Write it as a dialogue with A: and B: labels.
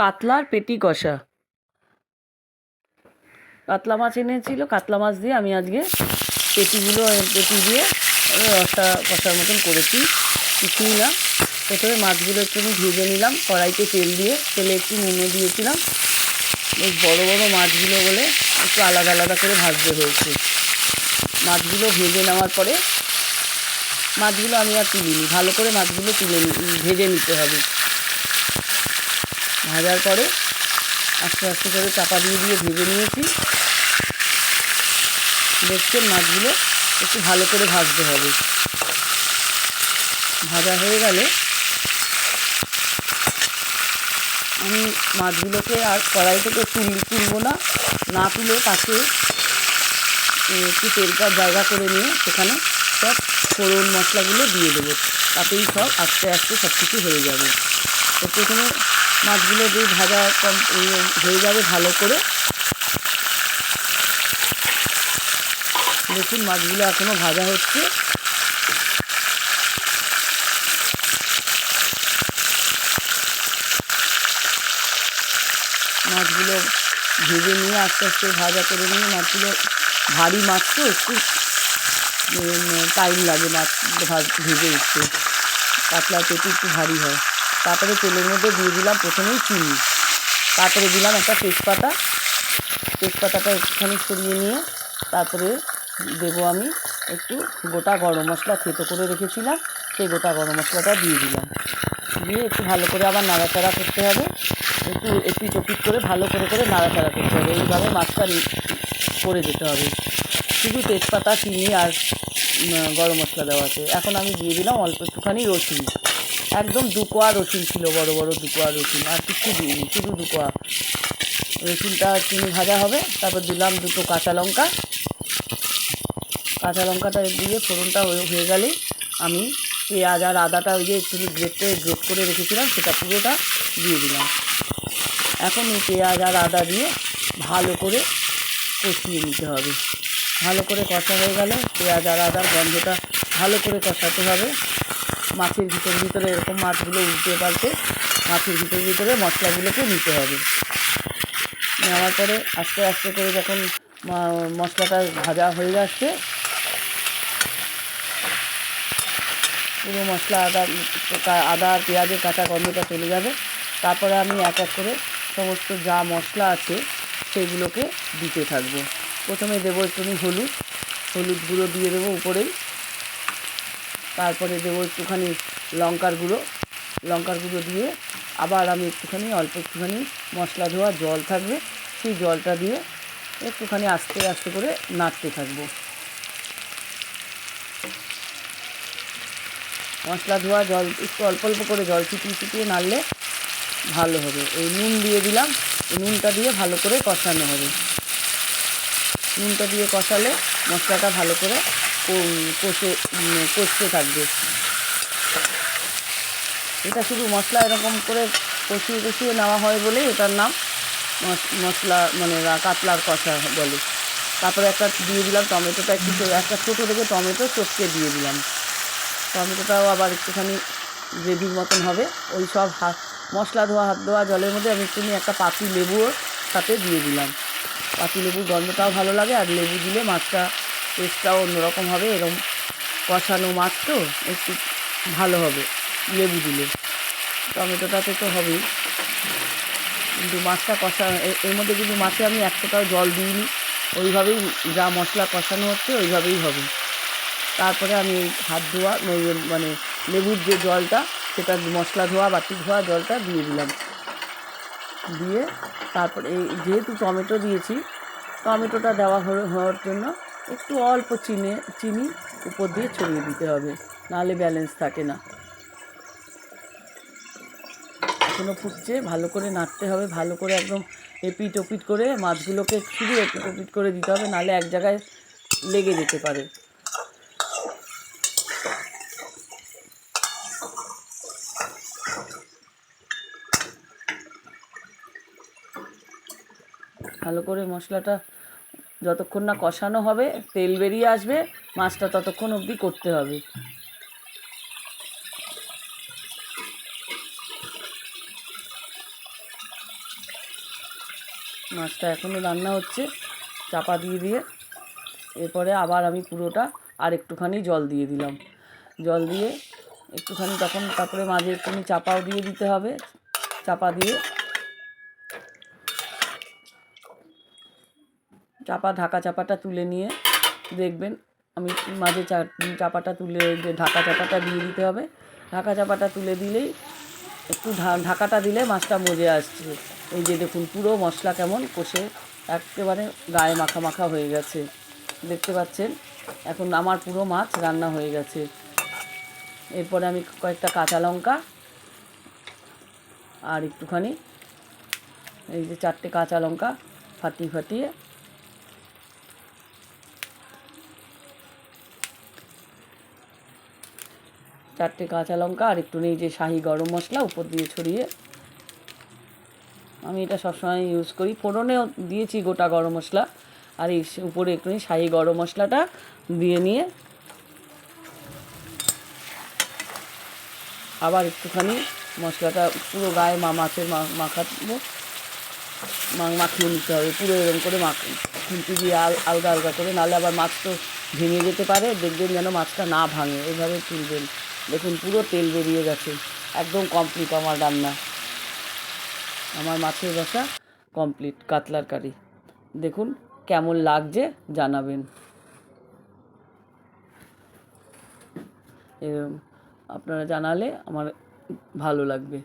A: কাতলার পেটি কষা। কাতলা মাছ এনেছিল, কাতলা মাছ দিয়ে আমি আজকে পেটিগুলো, পেটি দিয়ে আমি রসা কষার মতন করেছি। কিছুই না, প্রথমে মাছগুলো একটু আমি ভেজে নিলাম, কড়াইতে তেল দিয়ে, তেলে একটু নুনও দিয়েছিলাম। বেশ বড়ো বড়ো মাছগুলো বলে একটু আলাদা আলাদা করে ভাজতে হয়েছে। মাছগুলো ভেজে নেওয়ার পরে মাছগুলো আমি আর তুলিনি, ভালো করে মাছগুলো তুলে ভেজে নিতে হবে। ভাজার পরে আস্তে আস্তে করে চাপা দিয়ে দিয়ে ভেজে নিয়েছি। দেখছেন মাছগুলো একটু ভালো করে ভাজতে হবে। ভাজা হয়ে গেলে আমি মাছগুলোকে আর কড়াই থেকে তুল তুলবো না না তুলে তাকে একটু তেলটা জায়গা করে নিয়ে সেখানে সব ফোড়ন মশলাগুলো দিয়ে দেবো। তাতেই সব আস্তে আস্তে সব কিছু হয়ে যাবে। তো প্রথমে মাছগুলো দিয়ে ভাজা হয়ে যাবে ভালো করে। দেখুন মাছগুলো এখনও ভাজা হচ্ছে। মাছগুলো ভেজে নিয়ে আস্তে আস্তে ভাজা করে নিয়ে, মাছগুলো ভারী মাছ তো, একটু টাইম লাগে মাছ ভেজে উঠতে। কাতলা পেটি একটু ভারী হয়। তারপরে তেলের মধ্যে দিয়ে দিলাম প্রথমেই চিনি। তারপরে দিলাম একটা তেজপাতা। তেজপাতাটা একটুখানি সরিয়ে নিয়ে তারপরে দেবো আমি একটু গোটা গরম মশলা থেতো করে রেখেছিলাম। সেই গোটা গরম মশলাটা দিয়ে দিলাম। দিয়ে একটু ভালো করে আবার নাড়াচাড়া করতে হবে। একটু একটু ওপিট করে ভালো করে করে নাড়াচাড়া করতে হবে। এইভাবে মাছটা করে যেতে হবে। শুধু তেজপাতা, চিনি আর গরম মশলা দেওয়া আছে। এখন আমি দিয়ে দিলাম অল্প একটুখানি রসুন। একদম দুকোয়া রসুন ছিল, বড় বড় দুকোয়া রসুন, আর কিছু দিইনি, শুধু দুকোয়া রসুনটা চিনি ভাজা হবে, তারপর দিলাম দুটো কাঁচা লঙ্কা। কাঁচা লঙ্কাটা দিয়ে ফোড়নটা হয়ে গেলেই আমি পেঁয়াজ আর আদাটা ওই যে একটু গ্রেটে গ্রেট করে রেখেছিলাম, সেটা পুরোটা দিয়ে দিলাম। এখন এই পেঁয়াজ আর আদা দিয়ে ভালো করে কষিয়ে নিতে হবে। ভালো করে কষা হয়ে গেলে পেঁয়াজ আর আদার গন্ধটা ভালো করে কষাতে হবে। মাছের ভিতর ভিতরে এরকম মাছগুলো উল্টে পাল্টে মাছের ভিতর ভিতরে মশলাগুলোকে নিতে হবে। নেওয়ার পরে আস্তে আস্তে করে যখন মশলাটা ভাজা হয়ে যাচ্ছে পুরো মশলা আদা আদা আর পেঁয়াজের কাঁচা গন্ধটা চলে যাবে। তারপরে আমি এক এক করে সমস্ত যা মশলা আছে সেগুলোকে দিতে থাকব। প্রথমে দেবো একটুখানি হলুদ হলুদ গুঁড়ো দিয়ে দেবো উপরেই। তারপরে দেবো একটুখানি লঙ্কার গুঁড়ো। লঙ্কার গুঁড়ো দিয়ে আবার আমি একটুখানি, অল্প একটুখানি মশলা ধোয়া জল থাকবে। সেই জলটা দিয়ে একটুখানি আস্তে আস্তে করে নাড়তে থাকব। মশলা ধোয়া জল, একটু অল্প অল্প করে জল চিপিয়ে চিপিয়ে নাড়লে ভালো হবে। এই নুন দিয়ে দিলাম। নুনটা দিয়ে ভালো করে কষানো হবে। নুনটা দিয়ে কষালে মশলাটা ভালো করে কষে উম, কষতে থাকবে। এটা শুধু মশলা এরকম করে কষিয়ে কষিয়ে নেওয়া হয় বলে এটার নাম মশ- মশলা মানে কাতলার কষা বলে। তারপরে একটা দিয়ে দিলাম টমেটোটা একটু একটা ছোটো থেকে টমেটো চটকে দিয়ে দিলাম। টমেটোটাও আবার একটুখানি গ্রেভির মতন হবে। ওই সব হাত মশলা ধোয়া হাত ধোয়া জলের মধ্যে আমি একটুখানি একটা পাতি লেবুও সাথে দিয়ে দিলাম। পাতি লেবুর গন্ধটাও ভালো লাগে আর লেবু দিলে মাছটা টেস্টটাও অন্যরকম হবে এরকম কষানো মাছ তো, একটু ভালো হবে, লেবু দিলে। টমেটোটাতে তো হবেই। কিন্তু মাছটা কষা এর মধ্যে কিন্তু মাছে আমি এক ফোঁটাও জল দিইনি। ওইভাবেই যা মশলা কষানো হচ্ছে, ওইভাবেই হবে। তারপরে আমি হাত ধোয়া মানে লেবুর যে জলটা, সেটা মশলা ধোয়া, বাটি ধোয়া জলটা দিয়ে দিলাম। দিয়ে তারপরে এই যেহেতু টমেটো দিয়েছি, টমেটোটা দেওয়া হওয়ার জন্য একটু অল্প চিনি চিনি উপর দিয়ে ছড়িয়ে দিতে হবে, নাহলে ব্যালেন্স থাকে না। এখনও ফুটছে, ভালো করে নাড়তে হবে, ভালো করে একদম এপিট ওপিট করে মাছগুলোকে শুধু এপিট ওপিট করে দিতে হবে, নাহলে এক জায়গায় লেগে যেতে পারে। ভালো করে মশলাটা যতক্ষণ না কষানো হবে, তেল বেরিয়ে আসবে, মাছটা ততক্ষণ অবধি করতে হবে। মাছটা এখনও রান্না হচ্ছে, চাপা দিয়ে দিয়ে। এরপরে আবার আমি পুরোটা আর একটুখানি জল দিয়ে দিলাম। জল দিয়ে একটুখানি তখন তারপরে মাঝে একটুখানি চাপাও দিয়ে দিতে হবে, চাপা দিয়ে চাপা, ঢাকা চাপাটা তুলে নিয়ে দেখবেন। আমি মাঝে চাপাটা তুলে যে ঢাকা চাপাটা দিয়ে দিতে হবে। ঢাকা চাপাটা তুলে দিলেই একটু ঢাকাটা দিলে মাছটা মজে আসছে। এই যে দেখুন পুরো মশলা কেমন কষে, একেবারে গায়ে মাখা মাখা হয়ে গেছে। দেখতে পাচ্ছেন? এখন আমার পুরো মাছ রান্না হয়ে গেছে। এরপরে আমি কয়েকটা কাঁচা লঙ্কা আর একটুখানি এই যে চারটে কাঁচা লঙ্কা ফাটিয়ে ফাটিয়ে চারটে কাঁচা লঙ্কা আর একটু নেই যে শাহি গরম মশলা, উপর দিয়ে ছড়িয়ে। আমি এটা সবসময় ইউজ করি। ফোড়নেও দিয়েছি গোটা গরম মশলা। আর এই উপরে একটুখানি শাহি গরম মশলাটা দিয়ে নিয়ে আবার একটুখানি মশলাটা পুরো গায়ে মা মাছের মাখাবো। মাখিয়ে নিতে হবে। পুরো এরকম করে মাখ খুন্তি দিয়ে আল আলগা আলগা করে। নাহলে আবার মাছ তো ভেঙে যেতে পারে। দেখবেন যেন মাছটা না ভাঙে। এভাবে তুলবেন। দেখুন, পুরো তেল বেরিয়ে গেছে। একদম কমপ্লিট আমার রান্না। আমার মাছের রসা কমপ্লিট কাতলার কারি। দেখুন, কেমন লাগছে জানাবেন। আপনারা জানালে আমার ভালো লাগবে।